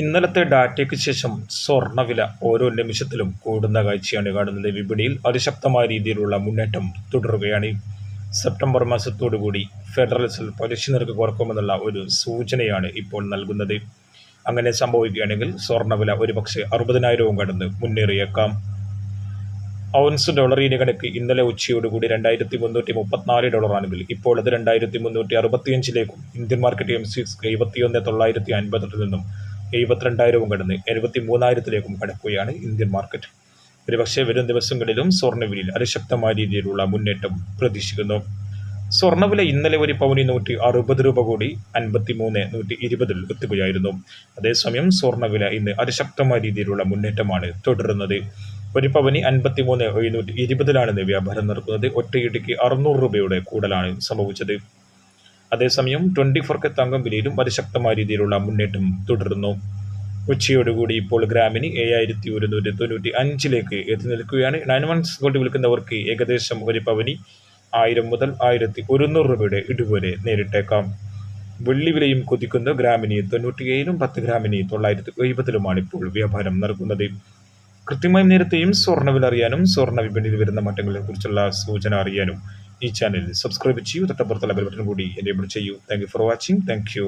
ഇന്നലത്തെ ഡാറ്റയ്ക്ക് ശേഷം സ്വർണവില ഓരോ നിമിഷത്തിലും കൂടുന്ന കാഴ്ചയാണ് കാണുന്നത്. വിപണിയിൽ അതിശക്തമായ രീതിയിലുള്ള മുന്നേറ്റം തുടരുകയാണ്. സെപ്റ്റംബർ മാസത്തോടുകൂടി ഫെഡറൽ റിസർവ് പലിശ നിരക്ക് കുറക്കുമെന്നുള്ള ഒരു സൂചനയാണ് ഇപ്പോൾ നൽകുന്നത്. അങ്ങനെ സംഭവിക്കുകയാണെങ്കിൽ സ്വർണവില ഒരുപക്ഷെ അറുപതിനായിരവും കടന്ന് മുന്നേറിയേക്കാം. ഔൺസ് ഡോളർ ഇനി കണക്ക് ഇന്നലെ ഉച്ചയോടുകൂടി രണ്ടായിരത്തി മുന്നൂറ്റി മുപ്പത്തിനാല് ഡോളറാണെങ്കിൽ ഇപ്പോൾ അത് രണ്ടായിരത്തി മുന്നൂറ്റി അറുപത്തിയഞ്ചിലേക്കും ഇന്ത്യൻ മാർക്കറ്റ് എം സി എഴുപത്തിയൊന്ന് തൊള്ളായിരത്തി അൻപത്തെട്ടിൽ നിന്നും എഴുപത്തിരണ്ടായിരവും കടന്ന് എഴുപത്തി മൂന്നായിരത്തിലേക്കും കടക്കുകയാണ് ഇന്ത്യൻ മാർക്കറ്റ്. ഒരുപക്ഷെ വരും ദിവസങ്ങളിലും സ്വർണവിലയിൽ അതിശക്തമായ രീതിയിലുള്ള മുന്നേറ്റം പ്രതീക്ഷിക്കുന്നു. സ്വർണവില ഇന്നലെ ഒരു പവനി നൂറ്റി അറുപത് രൂപ കൂടി അൻപത്തി മൂന്ന് നൂറ്റി ഇരുപതിൽ എത്തുകയായിരുന്നു. അതേസമയം സ്വർണവില ഇന്ന് അതിശക്തമായ രീതിയിലുള്ള മുന്നേറ്റമാണ് തുടരുന്നത്. ഒരു പവനി അൻപത്തി മൂന്ന് എഴുന്നൂറ്റി ഇരുപതിലാണ് വ്യാപാരം നടക്കുന്നത് ഒറ്റയിടിക്ക് അറുന്നൂറ് രൂപയുടെ കൂടലാണ് സംഭവിച്ചത്. അതേസമയം ട്വന്റി ഫോർക്ക് തങ്കം വിലയിലും അതിശക്തമായ രീതിയിലുള്ള മുന്നേറ്റം തുടരുന്നു. ഉച്ചയോടുകൂടി ഇപ്പോൾ ഗ്രാമിന് ഏഴായിരത്തി ഒരുന്നൂറ്റി തൊണ്ണൂറ്റി അഞ്ചിലേക്ക് എത്തി നിൽക്കുകയാണ് നയൻ മന്ത്സ് ഗോൾഡ് വിൽക്കുന്നവർക്ക് ഏകദേശം ഒരു പവനി ആയിരം മുതൽ ആയിരത്തി ഒരുന്നൂറ് രൂപയുടെ ഇടിവരെ നേരിട്ടേക്കാം. വെള്ളി വിലയും കൊതിക്കുന്ന. ഗ്രാമിന് തൊണ്ണൂറ്റിയേഴിലും പത്ത് ഗ്രാമിന് തൊള്ളായിരത്തി എഴുപതിലുമാണ് ഇപ്പോൾ വ്യാപാരം നൽകുന്നത് കൃത്യമായും നേരത്തെയും സ്വർണവില അറിയാനും സ്വർണ വിപണിയിൽ വരുന്ന മാറ്റങ്ങളെക്കുറിച്ചുള്ള സൂചന അറിയാനും ഈ ചാനൽ സബ്സ്ക്രൈബ് ചെയ്യൂ. തൊട്ടപ്പുറത്തുള്ള ബെൽബട്ടൺ കൂടി എനേബിൾ ചെയ്യൂ. Thank you for watching thank you